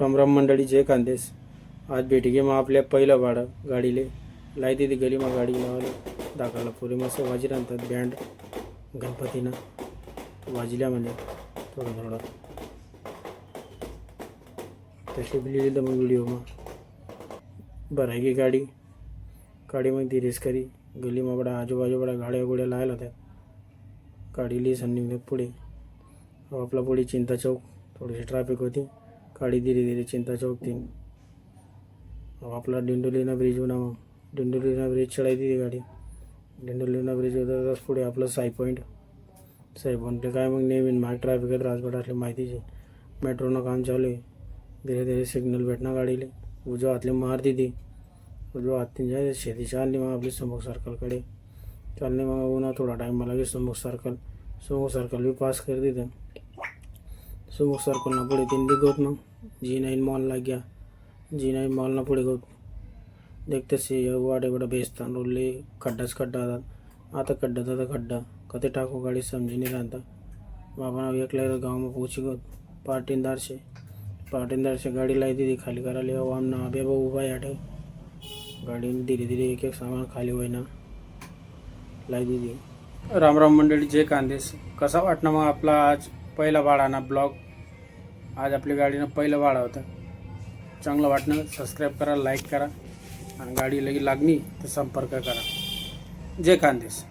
रामराम मंडळी जय कांदेस. आज भेटी घे मग आपल्या पहिलं भाडं गाडीले. लाई ती गली मग गाडी लावली. दाखवला पुरे मस्त वाजी राहतात बँड. गणपतीनं वाजल्या म्हणजे थोडं थोडं. तशी लिहिली तर मग व्हिडिओ मग. बरं आहे की गाडी? गाडी मग ती रेस करी. गली मग बडा आजूबाजू बडा गाड्या गुड्या लायला होत्या. गाडी लिहिस आणि पुढे. आपला पुढे चिंता चौक थोडीशी ट्रॅफिक होती. गाडी धीरे धीरे चिंता चौकतीन आपला डिंडोलीना ब्रिज होता मग. डिंडोलीना ब्रिज चढायची ती गाडी. डिंडोलीना ब्रिज होता पुढे आपलं साई पॉईंट साई पॉईंटले काय मग नेहमी माग ट्रॅफिकात राजपट असले माहितीचे. मेट्रोनं काम चालू आहे. धीरे धीरे सिग्नल भेटणार गाडीले. उजव्या हातले मार दिली. उजव्या हातीनच्या जाय आणली मग आपली समोर सर्कलकडे चालले मग उन्हा थोडा टाईम मला की समोर सर्कल समोर सर्कल बी पास कर दिलं సుముఖ్ సర్కుల్ నప్పుడు దీన్ని గోతున్నాం జీ నైన్ మాల్ लाग्या जी नैन मॉल ना पुढे गोत देखते से वाडे वाडे बेचतान रोडले खड्डाच खड्डा आता आता खड्डा दादा खड्डा कते टाको गाडी समजीने राहता बाबा एकला गावमा पोची गोत पाटीनदारशे पाटीनदारशे गाडी लाई दिली खाली करायला येऊ आमना अभे भाऊ उभा याठे गाडीने धीरे धीरे एक एक सामान खाली होईना लाई दिली रामराम मंडळी जे कांदेस कसा वाटणं मग आपला आज पहिला भाडाना ब्लॉग. आज आपल्या गाडीनं पहिलं भाडं होतं. चांगलं वाटणं. सबस्क्राईब करा लाईक करा. आणि गाडी लगी लागणी तर संपर्क करा. जय खानदेश